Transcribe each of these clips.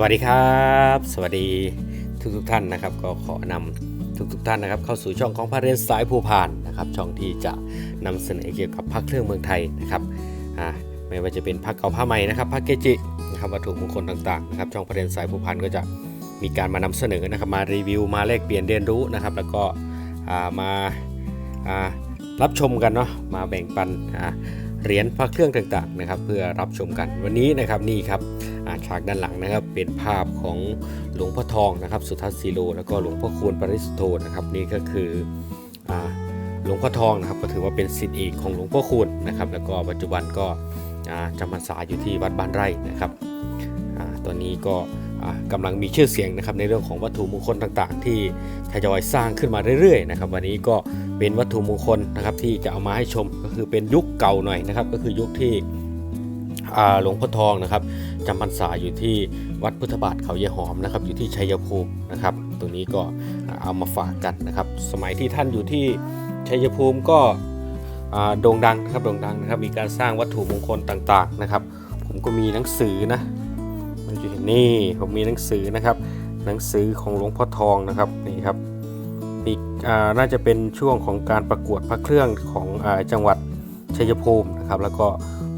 วัสดีครับ สวัสดีทุกทุกท่านนะครับ ก็ขอนำทุกทุกท่านนะครับ เข้าสู่ช่องของพระเรียนสายภูพานนะครับ ช่องที่จะนำเสนอเกี่ยวกับพระเครื่องเมืองไทยนะครับอ่าไม่ว่าจะเป็นพระเก่าผ้าใหม่นะครับพระเกจินะครับวัตถุมงคลต่างๆนะครับช่องพระเรียนสายภูพานก็จะมีการมานำเสนอนะครับ มารีวิวมาแลกเปลี่ยนเรียนรู้นะครับ แล้วก็ามาอ่ารับชมกันเนาะมาแบ่งปันอ่า เหรียญพระเครื่องต่างๆนะครับ เพื่อรับชมกันวันนี้นะครับนี่ครับอาฉากด้านหลังนะครับ เป็นภาพของหลวงพ่อทองนะครับ สุทัศน์สีโลแล้วก็หลวงพ่อคูณปริสุทโธนะครับ นี่ก็คือหลวงพ่อทองนะครับ ก็ถือว่าเป็นศิษย์เอกของหลวงพ่อคูณนะครับ แล้วก็ปัจจุบันก็จำพรรษาอยู่ที่วัดบ้านไร่นะครับอตอนนี้ก็ กำลังมีชื่อเสียงนะครับในเรื่องของวัตถุมงคลต่างๆ ที่ทยอยสร้างขึ้นมาเรื่อยๆนะครับวันนี้ก็เป็นวัตถุมงคลนะครับที่จะเอามาให้ชมก็คือเป็นยุคเก่าหน่อยนะครับ ก็คือยุคที่หลวงพ่อทองนะครับจำพรรษาอยู่ที่วัดพุทธบาทเขาเยหอมนะครับอยู่ที่ชัยภูมินะครับตัวนี้ก็เอามาฝากกันนะครับ สมัยที่ท่านอยู่ที่ชัยภูมิก็โด่งดังนะครับโด่งดังนะครับมีการสร้างวัตถุมงคลต่างๆนะครับ ผมก็มีหนังสือนะ มันอยู่นี่ผมมีหนังสือนะครับ หนังสือของหลวงพ่อทองนะครับนี่ครับมีอ่น่าจะเป็นช่วงของการประกวดพระเครื่องของอจังหวัดชัยภูมินะครับ แล้วก็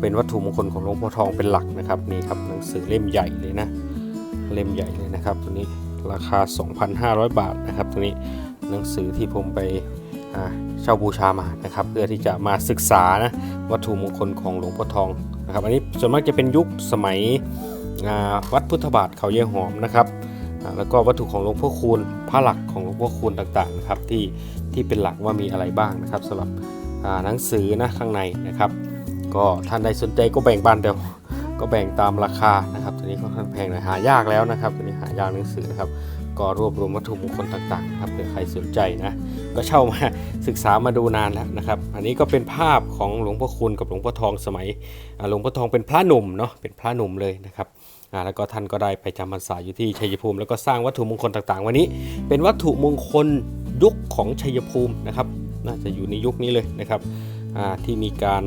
เป็นวัตถุมงคลของหลวงพ่อทองเป็นหลักนะครับนี่ครับหนังสือเล่มใหญ่เลยนะเล่มใหญ่เลยนะครับตัวนี้ราคา 2,500 บาทนะครับตัวนี้หนังสือที่ผมไปเช่าบูชามานะครับ เพื่อที่จะมาศึกษานะวัตถุมงคลของหลวงพ่อทองนะครับ อันนี้ส่วนมากจะเป็นยุคสมัย วัดพุทธบาทเขาเยหอมนะครับแล้วก็วัตถุของหลวงพ่อคูณพระหลักของหลวงพ่อคูณต่างๆนะครับที่ที่เป็นหลักว่ามีอะไรบ้างนะครับสำหรับหนังสือนะข้างในนะครับ ก็ท่านใดสนใจก็แบ่งปันเดี๋ยวก็แบ่งตามราคานะครับตัวนี้ค่อนข้างแพงหน่อยหายากแล้วนะครับตัวนี้หายากหนังสือนะครับก็รวบรวมวัตถุมงคลต่างๆนะครับเผื่อใครสนใจนะ ก็เช่ามาศึกษามาดูนานแล้วนะครับ อันนี้ก็เป็นภาพของหลวงพ่อคูณกับหลวงพ่อทองสมัยหลวงพ่อทองเป็นพระหนุ่มเนาะเป็นพระหนุ่มเลยนะครับแล้วก็ท่านก็ได้ไปจำพรรษาอยู่ที่ชัยภูมิ แล้วก็สร้างวัตถุมงคลต่างๆ วันนี้ เป็นวัตถุมงคลยุคของชัยภูมินะครับ น่าจะอยู่ในยุคนี้เลยนะครับที่มีการ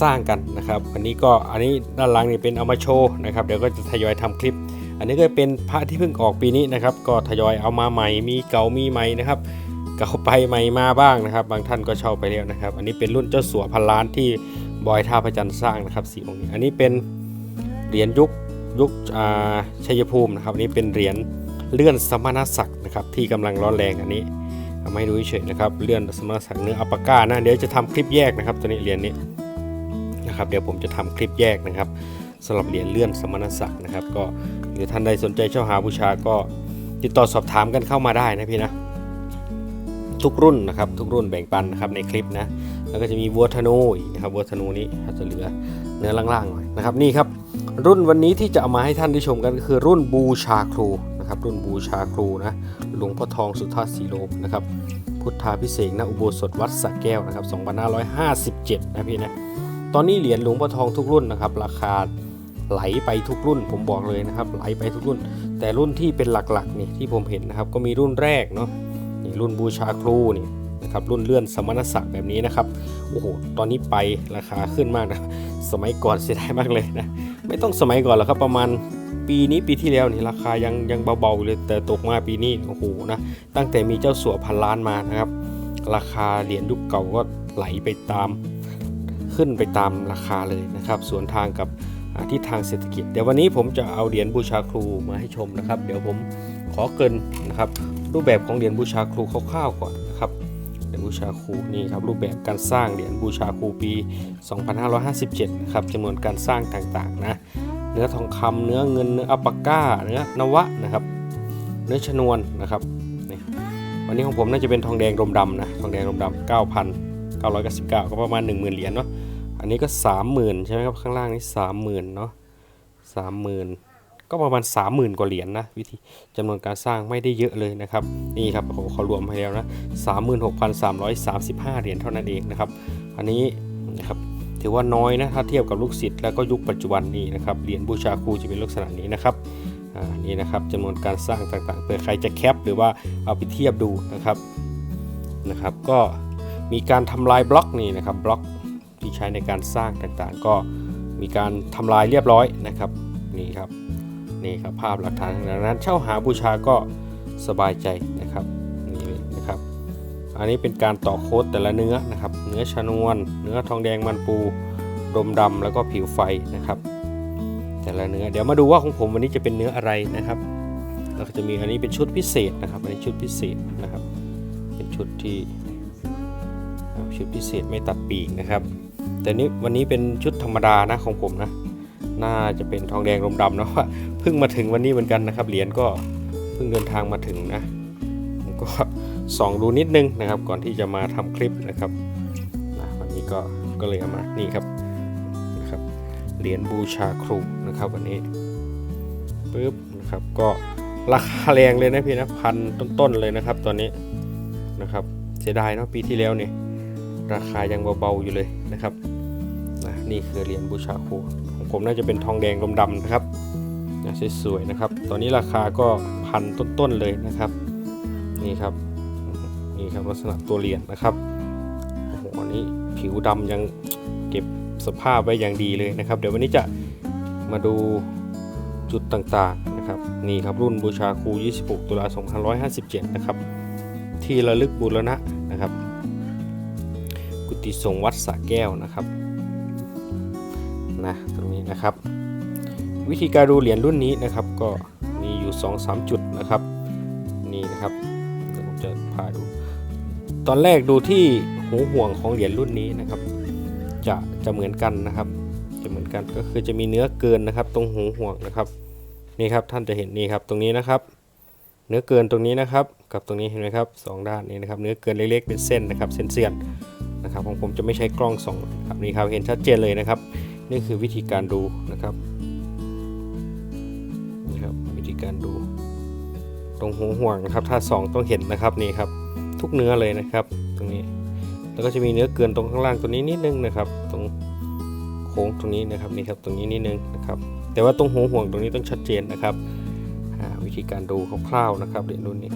สร้างกันนะครับ อันนี้ก็อันนี้ด้านหลังนี่เป็นเอามาโชว์นะครับ เดี๋ยวก็จะทยอยทำคลิป อันนี้ก็เป็นพระที่เพิ่งออกปีนี้นะครับ ก็ทยอยเอามาใหม่ มีเก่ามีใหม่นะครับ เก่าไปใหม่มาบ้างนะครับ บางท่านก็เช่าไปแล้วนะครับ อันนี้เป็นรุ่นเจ้าสัวพันล้านที่บอยท่าพระจันทร์สร้างนะครับสีองค์นี้ อันนี้เป็นเหรียญยุคยุคอ่าชัยภูมินะครับ อันนี้เป็นเหรียญเลื่อนสมณศักดิ์นะครับที่กำลังร้อนแรงอันนี้เอามาให้ดูเฉยนะครับเลื่อนสมณศักดิ์เนื้ออัปปาก้านะเดี๋ยวจะทำคลิปแยกนะครับตัวนี้เหรียญนี้นะครับเดี๋ยวผมจะทำคลิปแยกนะครับสำหรับเหรียญเลื่อนสมณศักดิ์นะครับ ก็ หรือท่านใดสนใจเช่าหาบูชาก็ติดต่อสอบถามกันเข้ามาได้นะพี่นะ ทุกรุ่นนะครับ ทุกรุ่นแบ่งปันนะครับในคลิปนะ แล้วก็จะมีวัวธนูนะครับวัวธนูนี้อาจจะเหลือเนื้อล่างๆหน่อยนะครับนี่ครับรุ่นวันนี้ที่จะเอามาให้ท่านได้ชมกันก็คือรุ่นบูชาครูนะครับรุ่นบูชาครูนะหลวงพ่อทองสุทธาสีโลนะครับพุทธาพิเศษกณอุโบสถวัดสระแก้วนะครับ2557 นะพี่นะตอนนี้เหรียญหลวงพ่อทองทุกรุ่นนะครับราคา ไหลไปทุกรุ่น ผมบอกเลยนะครับ ไหลไปทุกรุ่น แต่รุ่นที่เป็นหลักๆนี่ที่ผมเห็นนะครับก็มีรุ่นแรกเนาะนี่รุ่นบูชาครูนี่นะครับรุ่นเลื่อนสมณศักดิ์แบบนี้นะครับโอ้โหตอนนี้ไปราคาขึ้นมากนะสมัยก่อนเสียดายมากเลยนะไม่ต้องสมัยก่อนหรอกครับประมาณปีนี้ปีที่แล้วนี่ราคายังยังเบาๆเลยแต่ตกมาปีนี้โอ้โหนะตั้งแต่มีเจ้าสัวพันล้านมานะครับ ราคาเหรียญยุคเก่าก็ไหลไปตาม ขึ้นไปตามราคาเลยนะครับส่วนทางกับ ทิศทางเศรษฐกิจ เดี๋ยววันนี้ผมจะเอาเหรียญบูชาครูมาให้ชมนะครับ เดี๋ยวผมขอเกินนะครับ รูปแบบของเหรียญบูชาครูคร่าวๆก่อนนะครับเหรียญบูชาครูนี่ครับรูปแบบการสร้างเหรียญบูชาครูปี 2557นะครับจำนวนการสร้างต่างๆนะเนื้อทองคำเนื้อเงินเนื้ออัปปาก้า เนื้อนวะนะครับ เนื้อชนวนนะครับวันนี้ของผมน่าจะเป็นทองแดงรมดำนะทองแดงรมดำ9,999 ก็ประมาณ 10,000 เหรียญเนาะ อันนี้ก็30,000ใช่ไหมครับข้างล่างนี่30,000เนาะ30,000ก็ประมาณ30,000กว่าเหรียญนะวิธีจำนวนการสร้างไม่ได้เยอะเลยนะครับนี่ครับเขาเขารวมให้แล้วนะ36,335เหรียญเท่านั้นเองนะครับ อันนี้นะครับถือว่าน้อยนะถ้าเทียบกับลูกศิษย์แล้วก็ยุคปัจจุบันนี้นะครับเหรียญบูชาครูจะเป็นลักษณะนี้นะครับอ่านี่นะครับจำนวนการสร้างต่างๆเผื่อใครจะแคปหรือว่าเอาไปเทียบดูนะครับนะครับ ก็มีการทำลายบล็อกนี่นะครับบล็อก ที่ใช้ในการสร้างต่างๆ ก็มีการทำลายเรียบร้อยนะครับนี่ครับนี่ครับภาพหลักฐานดังนั้น เช่าหาบูชาก็สบายใจนะครับนี่นะครับ อันนี้เป็นการต่อโค้ดแต่ละเนื้อนะครับ เนื้อชนวน เนื้อทองแดงมันปูดมดำแล้วก็ผิวไฟนะครับ แต่ละเนื้อเดี๋ยวมาดูว่าของผมวันนี้จะเป็นเนื้ออะไรนะครับแล้วก็จะมีอันนี้เป็นชุดพิเศษนะครับอันนี้ชุดพิเศษนะครับ เป็นชุดที่ชุดพิเศษไม่ตัดปีกนะครับ แต่นี้วันนี้เป็นชุดธรรมดานะของผมนะ น่าจะเป็นทองแดงลมดำเนาะเพิ่งมาถึงวันนี้เหมือนกันนะครับเหรียญก็เพิ่งเดินทางมาถึงนะผมก็ส่องดูนิดนึงนะครับ ก่อนที่จะมาทำคลิปนะครับนะวันนี้ก็ก็เลยเอามานี่ครับนะครับเหรียญบูชาครูนะครับวันนี้ปึ๊บนะครับก็ราคาแรงเลยนะพี่นะพันต้นๆเลยนะครับตอนนี้นะครับเสียดายเนาะปีที่แล้วเนี่ยราคายังเบาๆอยู่เลยนะครับ นี่คือเหรียญบูชาครูของผมน่าจะเป็นทองแดงลมดำนะครับนะสวยๆนะครับ ตอนนี้ราคาก็พันต้นๆเลยนะครับ นี่ครับนี่ครับลักษณะตัวเหรียญนะครับโอ้โหอันนี้ผิวดำยังเก็บสภาพไว้อย่างดีเลยนะครับ เดี๋ยววันนี้จะมาดูจุดต่างๆนะครับนี่ครับรุ่นบูชาครู 26 ตุลา2557 นะครับ ที่ระลึกบูรณะนะครับ กุฏิสงฆ์วัดสระแก้วนะครับ นะตรงนี้นะครับ วิธีการดูเหรียญรุ่นนี้นะครับก็มีอยู่ 2-3 จุดนะครับนี่นะครับเดี๋ยวผมจะพาดู ตอนแรกดูที่หูห่วงของเหรียญรุ่นนี้นะครับ จะจะเหมือนกันนะครับ จะเหมือนกันก็คือจะมีเนื้อเกินนะครับ ตรงหูห่วงนะครับนี่ครับท่านจะเห็นนี่ครับตรงนี้นะครับ เนื้อเกินตรงนี้นะครับ กับตรงนี้เห็นไหมครับสองด้านนี้นะครับ เนื้อเกินเล็กๆเป็นเส้นนะครับ เส้นเสียนๆนะครับของผมจะไม่ใช้กล้องส่องครับนี่ครับเห็นชัดเจนเลยนะครับ นี่คือวิธีการดูนะครับนี่ครับวิธีการดู ตรงหูห่วงนะครับ ถ้าสองต้องเห็นนะครับนี่ครับ ทุกเนื้อเลยนะครับ ตรงนี้ แล้วก็จะมีเนื้อเกินตรงข้างล่างตัวนี้นิดนึงนะครับ ตรงโค้งตรงนี้นะครับนี่ครับตรงนี้นิดนึงนะครับ แต่ว่าตรงหูห่วงตรงนี้ต้องชัดเจนนะครับวิธีการดูคร่าวๆนะครับเหรียญรุ่นนี้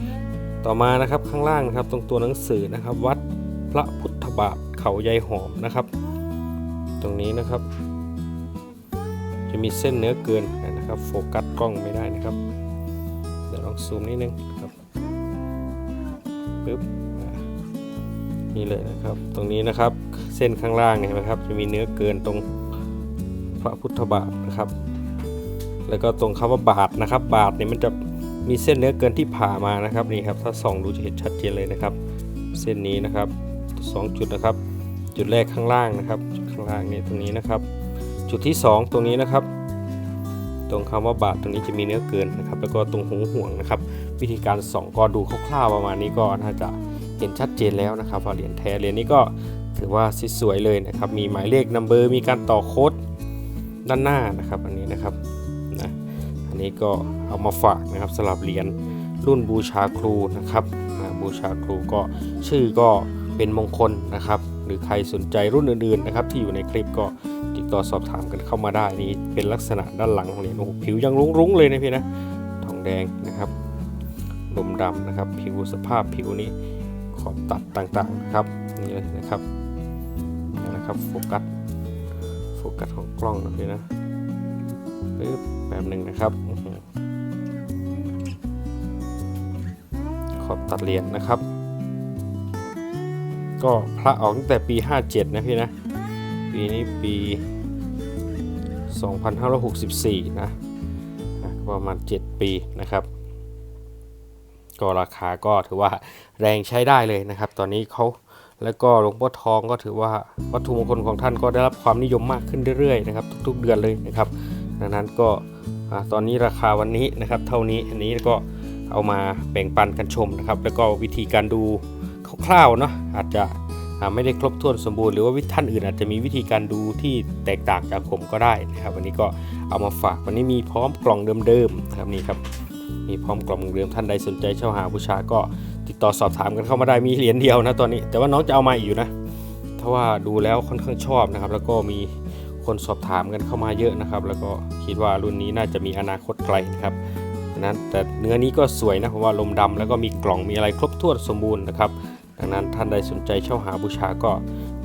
ต่อมานะครับข้างล่างนะครับ ตรงตัวหนังสือนะครับ วัดพระพุทธบาทเขาใยหอมนะครับ ตรงนี้นะครับ จะมีเส้นเนื้อเกินนะครับ โฟกัสกล้องไม่ได้นะครับ เดี๋ยวลองซูมนิดนึงครับปึ๊บนี่เลยนะครับ ตรงนี้นะครับเส้นข้างล่างเนี่ยเห็นไหมครับ จะมีเนื้อเกินตรงพระพุทธบาทนะครับ แล้วก็ตรงคำว่าบาทนะครับ บาทเนี่ยมันจะมีเส้นเนื้อเกินที่ผ่ามานะครับนี่ครับ ถ้าส่องดูจะเห็นชัดเจนเลยนะครับ เส้นนี้นะครับสองจุดนะครับ จุดแรกข้างล่างนะครับ จุดข้างล่างนี่ตรงนี้นะครับ จุดที่สองตรงนี้นะครับ ตรงคำว่าบาทตรงนี้จะมีเนื้อเกินนะครับ แล้วก็ตรงหูห่วงนะครับ วิธีการส่องก็ดูคร่าวๆประมาณนี้ก็น่าจะเห็นชัดเจนแล้วนะครับว่าเหรียญแท้เหรียญนี้ก็ถือว่าสวยเลยนะครับ มีหมายเลขนัมเบอร์มีการต่อโค้ดด้านหน้านะครับ อันนี้นะครับนะอันนี้ก็เอามาฝากนะครับสำหรับเหรียญรุ่นบูชาครูนะครับนะบูชาครูก็ชื่อก็เป็นมงคลนะครับ หรือใครสนใจรุ่นอื่นๆนะครับ ที่อยู่ในคลิปก็ ต่อสอบถามกันเข้ามาได้นี่เป็นลักษณะด้านหลังของเหรียญโอ้โหผิวยังรุ้งๆเลยนะพี่นะทองแดงนะครับลมดำนะครับ ผิวสภาพผิวนี้ขอบตัดต่างๆนะครับนี่เลยนะครับนี่นะครับโฟกัสโฟกัสของกล้องนะพี่นะปึ๊บแบบหนึ่งนะครับขอบตัดเหรียญนะครับ ก็พระออกตั้งแต่ปี 57 นะพี่นะปีนี้ปี 2564 นะประมาณ 7 ปีนะครับ ก็ราคาก็ถือว่าแรงใช้ได้เลยนะครับ ตอนนี้เขาแล้วก็หลวงพ่อทองก็ถือว่าวัตถุมงคลของท่านก็ได้รับความนิยมมากขึ้นเรื่อยๆนะครับทุกๆเดือนเลยนะครับ ดังนั้นก็ตอนนี้ราคาวันนี้นะครับเท่านี้อันนี้ก็เอามาแบ่งปันกันชมนะครับ แล้วก็วิธีการดูคร่าวๆเนาะอาจจะ ไม่ได้ครบถ้วนสมบูรณ์หรือว่าวิท่านอื่นอาจจะมีวิธีการดูที่แตกต่างจากผมก็ได้นะครับ วันนี้ก็เอามาฝากวันนี้มีพร้อมกล่องเดิมๆครับนี่ครับมีพร้อมกล่องเดิมท่านใดสนใจเช่าหาบูชาก็ติดต่อสอบถามกันเข้ามาได้มีเหรียญเดียวนะตอนนี้ แต่ว่าน้องจะเอามาอีกอยู่นะถ้าว่าดูแล้วค่อนข้างชอบนะครับ แล้วก็มีคนสอบถามกันเข้ามาเยอะนะครับ แล้วก็คิดว่ารุ่นนี้น่าจะมีอนาคตไกลนะครับนั้นแต่เนื้อนี้ก็สวยนะเพราะว่าลมดำแล้วก็มีกล่องมีอะไรครบถ้วนสมบูรณ์นะครับ ดังนั้นท่านใดสนใจเช่าหาบูชาก็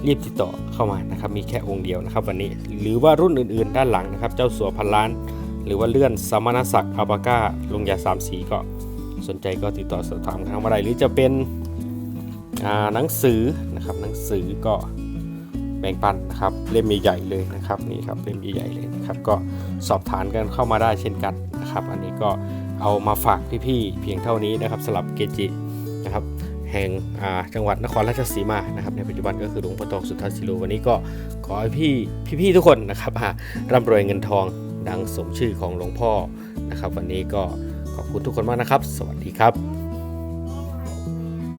รีบติดต่อเข้ามานะครับมีแค่องค์เดียวนะครับ วันนี้หรือว่ารุ่นอื่นๆ ด้านหลังนะครับ เจ้าสัวพันล้าน หรือว่าเลื่อนสมณศักดิ์อัลปาก้าลงยาสามสีก็สนใจก็ติดต่อสอบถามทางมาได้หรือจะเป็นหนังสือนะครับหนังสือก็แบ่งปันนะครับเล่มใหญ่เลยนะครับนี่ครับเล่มใหญ่ๆเลยนะครับก็สอบถามกันเข้ามาได้เช่นกันนะครับ อันนี้ก็เอามาฝากพี่ๆเพียงเท่านี้นะครับสำหรับเกจิ แห่งจังหวัดนครราชสีมานะครับในปัจจุบันก็คือหลวงพ่อทองสุทธาสิโลวันนี้ก็ขอให้พี่พี่ๆทุกคนนะครับร่ำรวยเงินทองดังสมชื่อของหลวงพ่อนะครับ วันนี้ก็ขอบคุณทุกคนมากนะครับ สวัสดีครับ